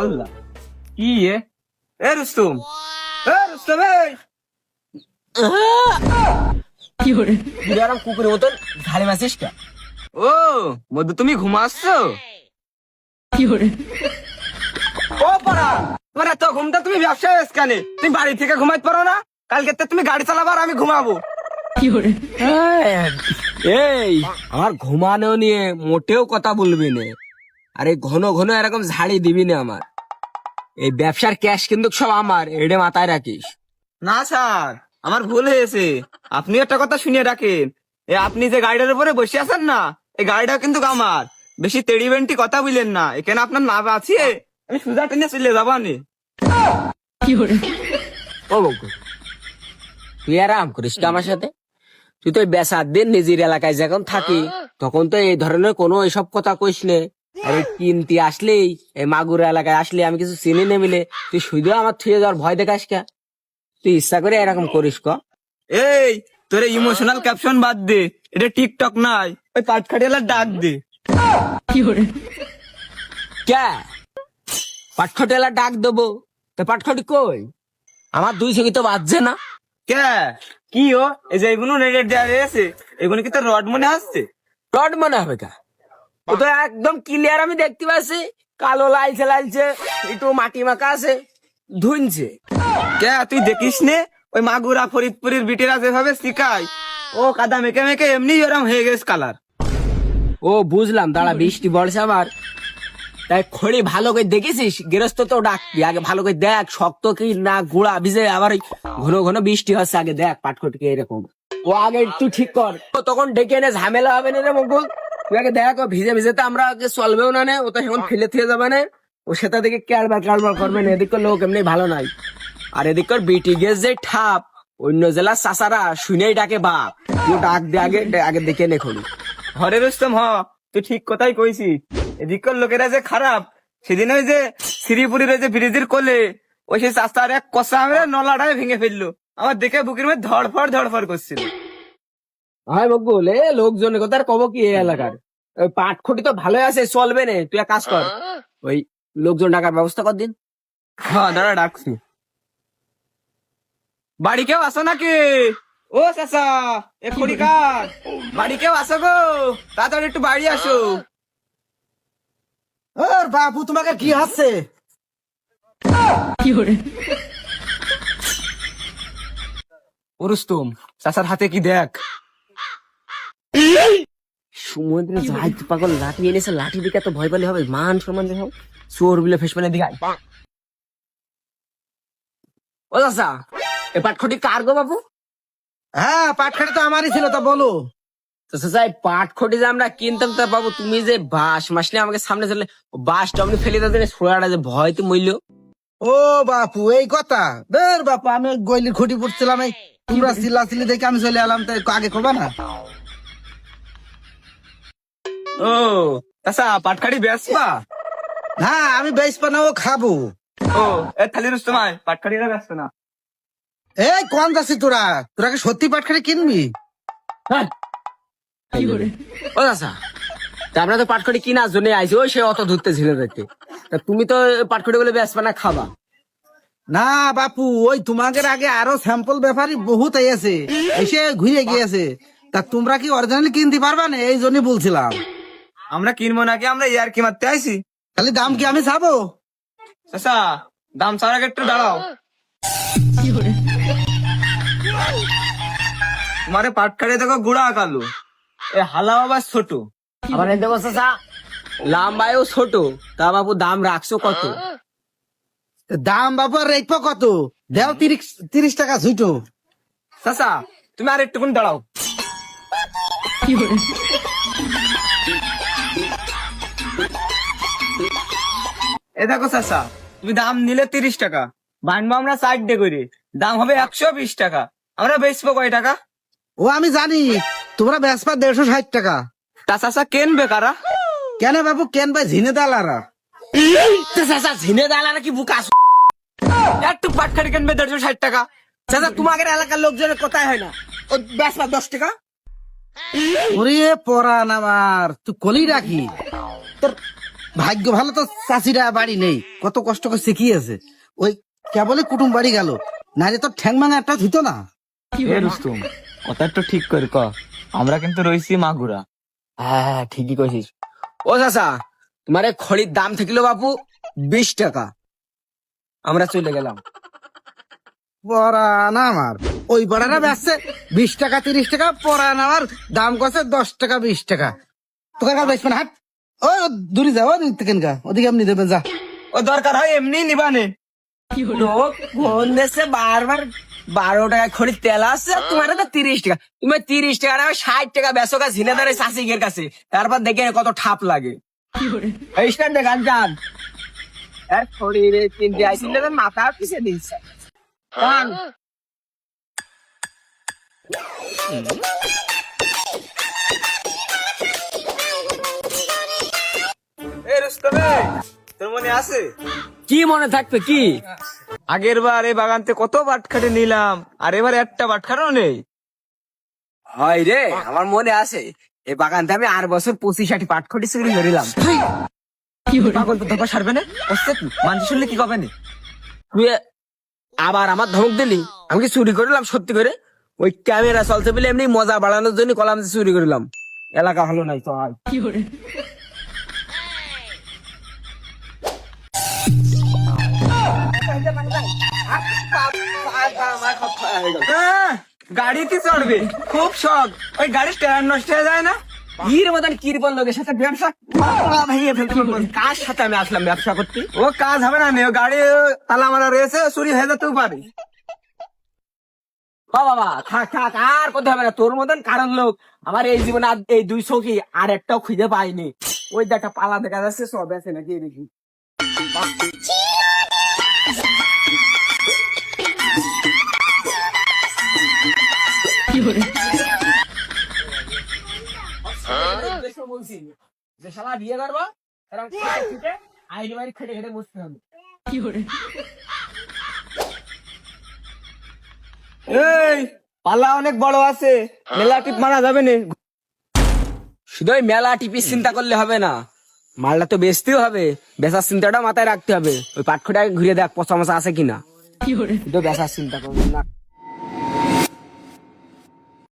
আল্লাহ। কি এ? এ রুস্তম। এ রুস্তম এই বিরাম কুকুরের মতন ঝাড়ি মাসিস কা ও মধু তুমি ঘুমাচ্ছ? ও পারা তোমার এত ঘুমটা তুমি ব্যবসা এসকানে তুমি বাড়ি থেকে ঘুমাইতে পারো না? কালকে তো তুমি গাড়ি চালাবার আমি ঘুমাবো। এই আমার ঘুমানো নিয়ে মোটেও কথা বলবি না। আরে ঘন ঘন এরকম ঝাড়ি দিবি না আমার। এই ব্যবসার ক্যাশ কিন্তু সব আমার এটা মাথায় রাখিস। না স্যার আমার ভুল হয়েছে। আপনি একটা কথা শুনিয়ে রাখেন। এ আপনি যে গাড়িটার উপরে বসে আছেন না এই গাড়িটা কিন্তু আমার। বেশি তেড়ি বেন্টি কথা বললেন না। এখানে আপনার নাম আছে? আমি সুজা টেনে চলে যাব নি। ও বকু তুই আরাম করিস তো আমার সাথে? তুই তো বেসার দিন নিজের এলাকায় যখন থাকি তখন তো এই ধরনের কোনো এসব কথা কইস নে। আরে কিনতি আসলেই এই মাগুর এলাকায় আসলে আমি কিছু চিনি নে মিলে। তুই শুধু আমার থুয়ে যাওয়ার ভয় দেখাস কে? তুই ইচ্ছা করে এরকম করিস ক। এই তোর ইমোশনাল ক্যাপশন বাদ দে। এটা টিকটক নাই ওই পাটখাটিয়ালার ডাক দে। কে? পাটখটেলা ডাক দেবো। তো পাটখটি কই? আমার দুই সঙ্গে তো বাজছে না। কে? কি ও? এই যে এগুলো রেডের দেওয়া রয়েছে এগুলো কি তোর রড মনে আসছে? রড মনে হবে কা? ও তো একদম ক্লিয়ার আমি দেখতে পাচ্ছি কালো লালছে লালছে একটু মাটি মাখা আছে ধুনছে। কে তুই দেখিস নে? ওই মাগুরা ফরিদপুরের বিটেরা যেভাবে শিখায় ও কাদা মেখে মেখে এমনি ওরম হয়ে গেছে কালার ও বুঝলাম দাঁড়া বৃষ্টি বর্ষা আবার। তাই খড়ি ভালো করে দেখেছিস? গৃহস্থ তো ডাকবি আগে ভালো করে দেখ, শক্ত কি না গুড়া। ভিজে আবার ঘন ঘন বৃষ্টি হচ্ছে, আগে দেখ পাটখটিকে এরকম। ও আগে একটু ঠিক কর। তখন ডেকে এনে ঝামেলা হবে না রে মঙ্গল তুই আগে দেখ ভিজে ভিজে তো আমরা চলবেও না ও তো এখন ফেলে থেকে যাবে না। ও সেটা দিকে কেয়ারবার কারবার করবে না। এদিকে লোক এমনি ভালো নাই। আর এদিকে বিটি গেস যে ঠাপ, অন্য জেলার চাচারা শুনেই ডাকে বাপ। তুই ডাক দে আগে আগে দেখে নে খড়ি হরে রুস্তম, হ। তুই ঠিক কথাই কইছিস। এদিককার লোকেরা যে খারাপ সেদিন ওই যে শ্রীপুরের ওই যে ব্রিজের কোলে ওই সে চাস্তার এক কষা আমরা নলাটাই ভেঙে ফেলল। আমার দেখে বুকের মধ্যে ধড়ফড় ধড়ফড় করছিল। হয় বকুল এ লোকজনের কথা আর কব কি এই এলাকার? ওই পাটখটি তো ভালোই আছে চলবে না তুই এক কাজ কর। ওই লোকজন ডাকার ব্যবস্থা কর দিন। হ্যাঁ দাঁড়া ডাকছি। বাড়ি কেউ আসো নাকি? ও চাচা এ খড়িকার। বাড়ি কেউ আসো গো? তাড়াতাড়ি একটু বাড়ি আসো। ওর বাবু তোমাকে কি চাচার হাতে কি দেখ? সমুদ্রে যাই পাগল লাঠি এনেছে লাঠি দিকে তো ভয় পেলে হবে মান সম্মান দেখো চোর বিলে ফেস পেলে দিঘাই ও চাচা এ পাটখটি কার গো বাবু? হ্যাঁ পাটখাটা তো আমারই ছিল তা বলো। তো চাচা এই পাটখটি যে আমরা কিনতাম তা বাবু তুমি যে বাস মাসলে আমাকে সামনে চলে বাসটা আপনি ফেলে দিতে ছোড়াটা যে ভয়তে মইল ও বাপু এই কথা? বের বাপু আমি গইলির খুঁটি পড়ছিলাম এই তোমরা চিল্লা চিল্লি দেখে আমি চলে এলাম তাই আগে করবা না? ও চাচা পাটখাড়ি বেসবা হ্যাঁ আমি বেশ পানা ও খাব। ও এ থালি রুস্তম আয় পাটখাড়িরা ব্যস্ত না। এই কোন যাচ্ছি তোরা তোরা কি সত্যি পাটখাটি কিনবি? ও আমরা তো পাটখড়ি কিনার জন্য আইছি ওই সে অত ধরতে ছিল দেখতে তুমি তো পাটখড়ি বলে বেসবা না খাবা। না বাপু ওই তোমাদের আগে আরও স্যাম্পল ব্যাপারই বহুত আছে এসে ঘুরে গিয়েছে। তা তোমরা কি অরিজিনালি কিনতে পারবা না? এই জন্য বলছিলাম। আমরা কিনবো নাকি? আমরা ইয়ার কি মারতে আইছি? খালি দাম কি আমি যাব চাচা দাম ছাড়া একটু দাঁড়াও। তোমারে পাটখাড়ি দেখো গুড়া কালো। এ হালা আবার ছোট। আবার দেখো চাচা লাম্বায়ও ছোট তা বাবু দাম রাখছো কত? দাম বাবু আর রেখবো কত? দেও তিরিশ তিরিশ টাকা ছুটো চাচা তুমি আর একটুকুন দাঁড়াও। এ দেখো চাচা তুমি দাম নিলে তিরিশ টাকা বানবো আমরা ষাট ডে করে। দাম হবে একশো বিশ টাকা আমরা বেচবো কয় টাকা? ও আমি জানি। তোমরা বেসপা দেড়শো ষাট টাকা। তা চাচা কেনবে কারা কেন বাবু কেন ভাই ঝিনে দালারা? তো চাচা ঝিনে দালা নাকি বুকা একটু পাটখাড়ি কেনবে দেড়শো ষাট টাকা? চাচা তোমাদের এলাকার লোকজনের কথাই হয় না। ও বেসবা দশ টাকা? ওরে পরান আমার তুই কলি রাখি তোর ভাগ্য ভালো তো চাষিরা বাড়ি নেই। কত কষ্ট করে শিখিয়েছে। ওই কেবলই কুটুম বাড়ি গেল। নারে তোর ঠ্যাং মাঙা একটা ধুতো না। কথা একটু ঠিক করে ক। আমরা কিন্তু রইছি মাগুরা। হ্যাঁ ঠিকই কইছিস। ও চাচা, তোমার এই খড়ির দাম থাকল বাপু বিশ টাকা। আমরা চলে গেলাম। পরান আমার ওই বিশ টাকা, তিরিশ টাকা পরান আমার দাম কছে দশ টাকা, বিশ টাকা। তোকে কাল বেচবে না, হাট। ও দূরে যা ওদিক থেকে গা? ওদিকে এমনি দেবে, যা। ও দরকার হয় এমনি নিবানে। লোক ফোন দেশে বারবার বারো টাকা খড়ি তেল আছে তোমার তো তিরিশ টাকা। তুমি তিরিশ টাকা না ষাট টাকা বেসো গা ঝিনেদারে শাসিকের কাছে। তারপর দেখে কত ঠাপ লাগে। এই স্ট্যান্ডে গান গান। আর খড়ি রে তিনটে আইছিল মাথা পিছিয়ে দিচ্ছে গান। তোর মনে আছে? কি মনে থাকবে কি? আগের বার এই বাগানতে কত বাটখাটে নিলাম আর এবার একটা বাটখাটও নেই। হয় রে আমার মনে আছে এই বাগানতে আমি আর বছর পঁচিশ ষাটি পাটখটি চুরি করিলাম পাগল তো ধোপা সারবে না? অস্তে মানুষ শুনলে কি কবে না? তুই আবার আমার ধমক দিলি আমি কি চুরি করলাম সত্যি করে? ওই ক্যামেরা চলতে বলে এমনি মজা বাড়ানোর জন্য কলাম যে চুরি করলাম। এলাকা ভালো নাই তো হয় হ্যাঁ, গাড়িতে চড়বে। খুব শখ। ওই গাড়ি স্ট্যান্ড নষ্ট হয়ে যায় না? মতন লোকের সাথে ব্যবসা? কার সাথে আমি আসলাম ব্যবসা করতে? ও কাজ হবে না ও গাড়ি তালা মারা রয়েছে চুরি হয়ে যেতেও পারে। বাবা, থাক থাক, আর করতে হবে না। তোর মতন কারণ লোক আমার এই জীবনে এই দুই চৌকি আর একটাও খুঁজে পাইনি। ওই যে একটা পালা দেখা যাচ্ছে, সব আছে নাকি দেখি দেখো বলছি, যে শালা বিয়ে করব এরকম খেটে খেটে আইনি বাড়ি খেটে খেটে বসতে হবে। এই পাল্লা অনেক বড় আছে মেলা টিপ মারা যাবে না। শুধু ওই মেলা টিপির চিন্তা করলে হবে না। মালটা তো বেচতেও হবে বেচার চিন্তাটা মাথায় রাখতে হবে। ওই পাটখোটা ঘুরে দেখ পচা মশা আছে কিনা। শুধু বেচার চিন্তা করব না।